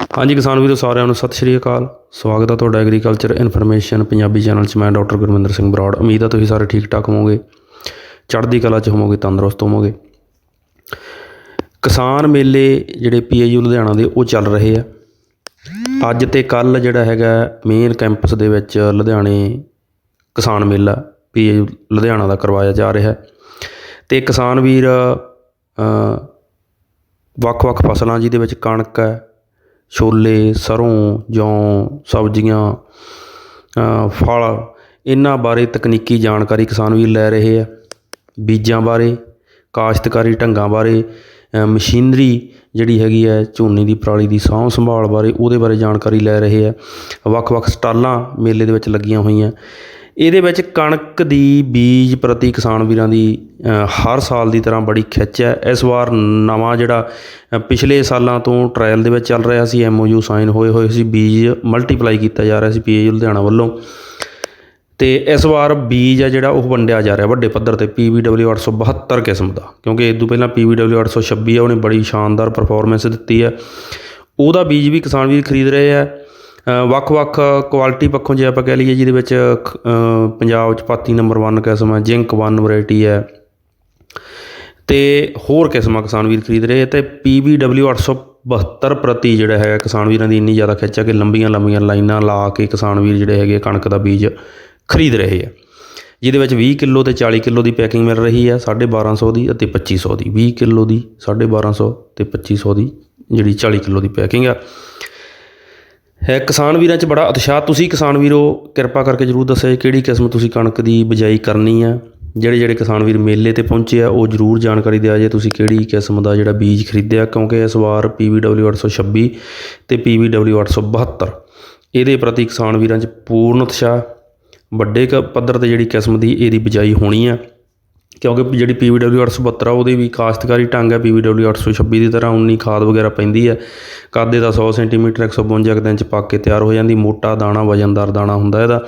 ਹਾਂਜੀ ਕਿਸਾਨ ਵੀਰੋ, ਸਾਰਿਆਂ ਨੂੰ ਸਤਿ ਸ਼੍ਰੀ ਅਕਾਲ। ਸਵਾਗਤ ਹੈ ਤੁਹਾਡਾ ਐਗਰੀਕਲਚਰ ਇਨਫੋਰਮੇਸ਼ਨ ਪੰਜਾਬੀ ਚੈਨਲ 'ਚ। ਮੈਂ ਡਾਕਟਰ ਗੁਰਮਿੰਦਰ ਸਿੰਘ ਬਰਾੜ। ਉਮੀਦ ਹੈ ਤੁਸੀਂ ਸਾਰੇ ਠੀਕ ਠਾਕ ਹੋਵੋਗੇ। ਚੜ੍ਹਦੀ ਕਲਾ 'ਚ ਹੋਵੋਗੇ, ਤੰਦਰੁਸਤ ਹੋਵੋਗੇ। ਕਿਸਾਨ ਮੇਲੇ ਜਿਹੜੇ ਪੀਏਯੂ ਲੁਧਿਆਣਾ ਦੇ, ਉਹ ਚੱਲ ਰਹੇ ਆ। ਅੱਜ ਤੇ ਕੱਲ ਜਿਹੜਾ ਹੈਗਾ ਮੇਨ ਕੈਂਪਸ ਦੇ ਵਿੱਚ ਲੁਧਿਆਣੇ ਕਿਸਾਨ ਮੇਲਾ ਪੀਏਯੂ ਲੁਧਿਆਣਾ ਦਾ ਕਰਵਾਇਆ ਜਾ ਰਿਹਾ। ਹੈ ਤੇ ਕਿਸਾਨ ਵੀਰ ਵੱਖ-ਵੱਖ ਫਸਲਾਂ ਜਿਹਦੇ ਵਿੱਚ ਕਣਕ ਹੈ ਛੋਲੇ ਸਰ੍ਹੋਂ ਜੌਂ ਸਬਜ਼ੀਆਂ ਫਲ, ਇਹਨਾਂ ਬਾਰੇ ਤਕਨੀਕੀ ਜਾਣਕਾਰੀ ਕਿਸਾਨ ਵੀਰ ਲੈ ਰਹੇ ਆ। ਬੀਜਾਂ ਬਾਰੇ, ਕਾਸ਼ਤਕਾਰੀ ਢੰਗਾਂ ਬਾਰੇ ਮਸ਼ੀਨਰੀ ਜਿਹੜੀ ਹੈਗੀ ਹੈ ਝੋਨੇ ਦੀ, ਪਰਾਲੀ ਦੀ ਸਾਂਭ ਸੰਭਾਲ ਬਾਰੇ ਉਹਦੇ ਬਾਰੇ ਜਾਣਕਾਰੀ ਲੈ ਰਹੇ ਆ। ਵੱਖ-ਵੱਖ ਸਟਾਲਾਂ ਮੇਲੇ ਦੇ ਵਿੱਚ ਲੱਗੀਆਂ ਹੋਈਆਂ। ਇਹਦੇ ਵਿੱਚ ਕਣਕ ਦੀ ਬੀਜ ਪ੍ਰਤੀ ਕਿਸਾਨ ਵੀਰਾਂ ਦੀ ਹਰ ਸਾਲ ਦੀ ਤਰ੍ਹਾਂ ਬੜੀ ਖਿੱਚ ਹੈ। ਇਸ ਵਾਰ ਨਵਾਂ ਜਿਹੜਾ ਪਿਛਲੇ ਸਾਲਾਂ ਤੋਂ ਟ੍ਰਾਇਲ ਦੇ ਵਿੱਚ ਚੱਲ ਰਿਹਾ ਸੀ ਐਮਓਯੂ ਸਾਈਨ ਹੋਏ ਹੋਏ ਸੀ, ਬੀਜ ਮਲਟੀਪਲਾਈ ਕੀਤਾ ਜਾ ਰਿਹਾ ਸੀ ਪੀਏਯੂ ਲੁਧਿਆਣਾ ਵੱਲੋਂ। ਤੇ ਇਸ ਵਾਰ ਬੀਜ ਆ ਜਿਹੜਾ ਉਹ ਵੰਡਿਆ ਜਾ ਰਿਹਾ, ਵੱਡੇ ਪੱਧਰ ਤੇ PVW 872 ਕਿਸਮ ਦਾ। ਕਿਉਂਕਿ ਇਸ ਤੋਂ ਪਹਿਲਾਂ PVW 826 ਆ ਉਹਨੇ ਬੜੀ ਸ਼ਾਨਦਾਰ ਪਰਫਾਰਮੈਂਸ ਦਿੱਤੀ ਹੈ। ਉਹਦਾ ਬੀਜ ਵੀ ਕਿਸਾਨ ਵੀਰ ਖਰੀਦ ਰਹੇ ਆ ਵੱਖ-ਵੱਖ ਕੁਆਲਿਟੀ ਪੱਖੋਂ ਜੇ ਆਪਾਂ ਕਹਿ ਲਈਏ ਜਿਹਦੇ ਵਿੱਚ ਖ- ਪੰਜਾਬ 'ਚ ਪਾਤੀ ਨੰਬਰ 1 ਕਿਸਮ ਹੈ ਜਿੰਕ 1 ਵੈਰਾਈਟੀ ਹੈ। ਤੇ ਹੋਰ ਕਿਸਮਾਂ ਕਿਸਾਨ ਵੀਰ ਖਰੀਦ ਰਹੇ ਆ ਤੇ PVW 872 ਪ੍ਰਤੀ ਜਿਹੜਾ ਹੈਗਾ ਕਿਸਾਨ ਵੀਰਾਂ ਦੀ ਇੰਨੀ ਜ਼ਿਆਦਾ ਖਿੱਚ ਹੈ ਕਿ ਲੰਬੀਆਂ ਲੰਬੀਆਂ ਲਾਈਨਾਂ ਲਾ ਕੇ ਕਿਸਾਨ ਵੀਰ ਜਿਹੜੇ ਹੈਗੇ ਕਣਕ ਦਾ ਬੀਜ ਖਰੀਦ ਰਹੇ ਆ। ਜਿਹਦੇ ਵਿੱਚ 20 ਕਿਲੋ ਤੇ 40 ਕਿਲੋ ਦੀ ਪੈਕਿੰਗ ਮਿਲ ਰਹੀ ਹੈ 1250 ਦੀ ਅਤੇ 2500 ਦੀ। 20 ਕਿਲੋ ਦੀ 1250 ਤੇ 2500 ਦੀ ਜਿਹੜੀ 40 ਕਿਲੋ ਦੀ ਪੈਕਿੰਗ ਆ। ਹੈ ਕਿਸਾਨ ਵੀਰਾਂ 'ਚ ਬੜਾ ਉਤਸ਼ਾਹ। ਤੁਸੀਂ ਕਿਸਾਨ ਵੀਰੋ, ਕਿਰਪਾ ਕਰਕੇ ਜਰੂਰ ਦੱਸਿਓ ਕਿਹੜੀ ਕਿਸਮ ਤੁਸੀਂ ਕਣਕ ਦੀ ਬਿਜਾਈ ਕਰਨੀ ਆ। ਜਿਹੜੇ ਜਿਹੜੇ ਕਿਸਾਨ ਵੀਰ ਮੇਲੇ ਤੇ ਪਹੁੰਚੇ ਆ, ਉਹ ਜਰੂਰ ਜਾਣਕਾਰੀ ਦਿਆ ਜੇ ਤੁਸੀਂ ਕਿਹੜੀ ਕਿਸਮ ਦਾ ਜਿਹੜਾ ਬੀਜ ਖਰੀਦਿਆ, ਕਿਉਂਕਿ ਇਸ ਵਾਰ PVW 826 ਤੇ PVW 872 ਇਹਦੇ ਪ੍ਰਤੀ ਕਿਸਾਨ ਵੀਰਾਂ 'ਚ ਪੂਰਨ ਉਤਸ਼ਾਹ। ਵੱਡੇ ਕ ਪੱਧਰ ਤੇ ਜਿਹੜੀ ਕਿਸਮ ਦੀ ਇਹਦੀ ਬਿਜਾਈ ਹੋਣੀ ਆ। ਕਿਉਂਕਿ ਜਿਹੜੀ PVW 872 ਆ, ਉਹਦੀ ਵੀ ਕਾਸ਼ਤਕਾਰੀ ਢੰਗ ਹੈ PVW 826 ਦੀ ਤਰ੍ਹਾਂ ਉਨੀ ਖਾਦ ਵਗੈਰਾ ਪੈਂਦੀ ਹੈ ਕਾਦੇ ਦਾ 100 ਸੈਂਟੀਮੀਟਰ 152 ਕੁ ਦਿਨ ਚ ਪੱਕ ਕੇ ਤਿਆਰ ਹੋ ਜਾਂਦੀ, ਮੋਟਾ ਦਾਣਾ, ਵਜਨਦਾਰ ਦਾਣਾ ਹੁੰਦਾ ਇਹਦਾ।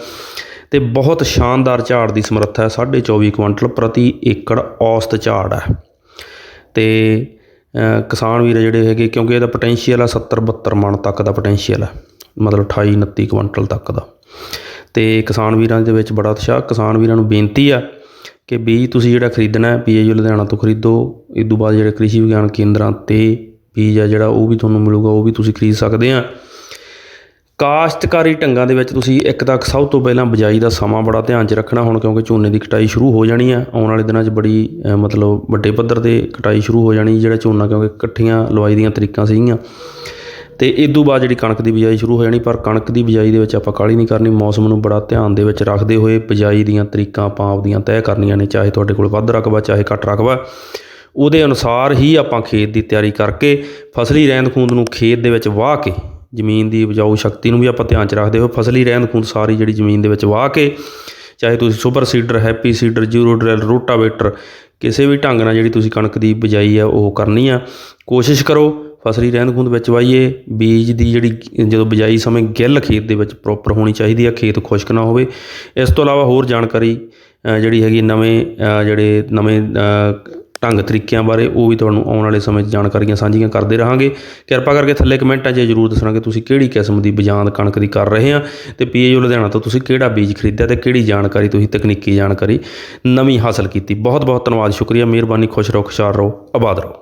ਤੇ ਬਹੁਤ ਸ਼ਾਨਦਾਰ ਝਾੜ ਦੀ ਸਮਰੱਥਾ ਹੈ 24 ਕੁਇੰਟਲ ਪ੍ਰਤੀ ਏਕੜ ਔਸਤ ਝਾੜ ਹੈ। ਤੇ ਕਿਸਾਨ ਵੀਰ ਜਿਹੜੇ ਹੈਗੇ, ਕਿਉਂਕਿ ਇਹਦਾ ਪੋਟੈਂਸ਼ੀਅਲ ਆ 70 72 ਮਣ ਤੱਕ ਦਾ ਪੋਟੈਂਸ਼ੀਅਲ ਹੈ, ਮਤਲਬ 28 29 ਕੁਇੰਟਲ ਤੱਕ ਦਾ। ਤੇ ਕਿਸਾਨ ਵੀਰਾਂ ਦੇ ਵਿੱਚ ਬੜਾ ਉਤਸ਼ਾਹ, ਕਿਸਾਨ ਵੀਰਾਂ ਨੂੰ ਬੇਨਤੀ ਆ ਕਿ ਬੀਜ ਤੁਸੀਂ ਜਿਹੜਾ ਖਰੀਦਣਾ ਹੈ, ਪੀਏਯੂ ਲੁਧਿਆਣਾ ਤੋਂ ਖਰੀਦੋ, ਇਸ ਤੋਂ ਬਾਅਦ ਜਿਹੜੇ ਕ੍ਰਿਸ਼ੀ ਵਿਗਿਆਨ ਕੇਂਦਰਾਂ ਤੇ ਬੀਜ ਆ ਜਿਹੜਾ, ਉਹ ਵੀ ਤੁਹਾਨੂੰ ਮਿਲੂਗਾ, ਉਹ ਵੀ ਤੁਸੀਂ ਖਰੀਦ ਸਕਦੇ ਆ। ਕਾਸ਼ਤਕਾਰੀ ਢੰਗਾਂ ਦੇ ਵਿੱਚ ਤੁਸੀਂ ਇੱਕ ਤੱਕ ਸਭ ਤੋਂ ਪਹਿਲਾਂ ਬਿਜਾਈ ਦਾ ਸਮਾਂ ਬੜਾ ਧਿਆਨ 'ਚ ਰੱਖਣਾ ਹੁਣ, ਕਿਉਂਕਿ ਝੋਨੇ ਦੀ ਕਟਾਈ ਸ਼ੁਰੂ ਹੋ ਜਾਣੀ ਆ। ਆਉਣ ਵਾਲੇ ਦਿਨਾਂ 'ਚ ਬੜੀ ਮਤਲਬ ਵੱਡੇ ਪੱਧਰ ਤੇ ਕਟਾਈ ਸ਼ੁਰੂ ਹੋ ਜਾਣੀ, ਜਿਹੜਾ ਝੋਨਾ, ਕਿਉਂਕਿ ਇਕੱਠੀਆਂ ਲਵਾਈ ਦੀਆਂ ਤਰੀਕਾਂ ਸੀਗੀਆਂ। ਤੇ ਇਸ ਤੋਂ ਬਾਅਦ ਜਿਹੜੀ ਕਣਕ ਦੀ ਬਿਜਾਈ ਸ਼ੁਰੂ ਹੋ ਜਾਣੀ, ਪਰ ਕਣਕ ਦੀ ਬਿਜਾਈ ਦੇ ਵਿੱਚ ਆਪਾਂ ਕਾਹਲੀ ਨਹੀਂ ਕਰਨੀ, ਮੌਸਮ ਨੂੰ ਬੜਾ ਧਿਆਨ ਦੇ ਵਿੱਚ ਰੱਖਦੇ ਹੋਏ ਬਿਜਾਈ ਦੀਆਂ ਤਰੀਕਾਂ ਆਪਾਂ ਆਪਦੀਆਂ ਤੈਅ ਕਰਨੀਆਂ ਨੇ, ਚਾਹੇ ਤੁਹਾਡੇ ਕੋਲ ਵੱਧ ਰਕਬਾ, ਚਾਹੇ ਘੱਟ ਰਕਬਾ। ਉਹਦੇ ਅਨੁਸਾਰ ਹੀ ਆਪਾਂ ਖੇਤ ਦੀ ਤਿਆਰੀ ਕਰਕੇ ਫਸਲੀ ਰਹਿੰਦ ਖੂੰਦ ਨੂੰ ਖੇਤ ਦੇ ਵਿੱਚ ਵਾਹ ਕੇ, ਜ਼ਮੀਨ ਦੀ ਉਪਜਾਊ ਸ਼ਕਤੀ ਨੂੰ ਵੀ ਆਪਾਂ ਧਿਆਨ 'ਚ ਰੱਖਦੇ ਹੋਏ ਫਸਲੀ ਰਹਿੰਦ ਖੂੰਦ ਸਾਰੀ ਜਿਹੜੀ ਜ਼ਮੀਨ ਦੇ ਵਿੱਚ ਵਾਹ ਕੇ, ਚਾਹੇ ਤੁਸੀਂ super seeder, happy seeder, zero drill, rotavator, ਕਿਸੇ ਵੀ ਢੰਗ ਨਾਲ ਜਿਹੜੀ ਤੁਸੀਂ ਕਣਕ ਦੀ ਬਿਜਾਈ ਆ, ਉਹ ਕਰਨੀ ਆ। ਕੋਸ਼ਿਸ਼ ਕਰੋ ਫਸਲੀ ਰਹਿੰਦ ਖੂੰਦ ਵਿੱਚ ਵਾਈਏ ਬੀਜ ਦੀ ਜਿਹੜੀ ਜਦੋਂ ਬਿਜਾਈ ਸਮੇਂ ਗਿੱਲ ਖੇਤ ਦੇ ਵਿੱਚ ਪ੍ਰੋਪਰ ਹੋਣੀ ਚਾਹੀਦੀ ਆ, ਖੇਤ ਖੁਸ਼ਕ ਨਾ ਹੋਵੇ। ਇਸ ਤੋਂ ਇਲਾਵਾ ਹੋਰ ਜਾਣਕਾਰੀ ਜਿਹੜੀ ਹੈਗੀ ਨਵੇਂ ਜਿਹੜੇ ਨਵੇਂ ਢੰਗ ਤਰੀਕਿਆਂ ਬਾਰੇ, ਉਹ ਵੀ ਤੁਹਾਨੂੰ ਆਉਣ ਵਾਲੇ ਸਮੇਂ 'ਚ ਜਾਣਕਾਰੀਆਂ ਸਾਂਝੀਆਂ ਕਰਦੇ ਰਹਾਂਗੇ। ਕਿਰਪਾ ਕਰਕੇ ਥੱਲੇ ਕਮੈਂਟਾਂ 'ਚ ਜ਼ਰੂਰ ਦੱਸਣਾ ਕਿ ਤੁਸੀਂ ਕਿਹੜੀ ਕਿਸਮ ਦੀ ਬਿਜਾਨ ਕਣਕ ਦੀ ਕਰ ਰਹੇ ਆ ਤੇ ਪੀਏਯੂ ਲੁਧਿਆਣਾ ਤੋਂ ਤੁਸੀਂ ਕਿਹੜਾ ਬੀਜ ਖਰੀਦਿਆ ਤੇ ਕਿਹੜੀ ਜਾਣਕਾਰੀ ਤੁਸੀਂ ਤਕਨੀਕੀ ਜਾਣਕਾਰੀ ਨਵੀਂ ਹਾਸਲ ਕੀਤੀ। ਬਹੁਤ ਬਹੁਤ ਧੰਨਵਾਦ, ਸ਼ੁਕਰੀਆ, ਮਿਹਰਬਾਨੀ, ਖੁਸ਼ ਰਹੋ, ਖੁਸ਼ਹਾਲ ਰਹੋ, ਆਬਾਦ ਰਹੋ।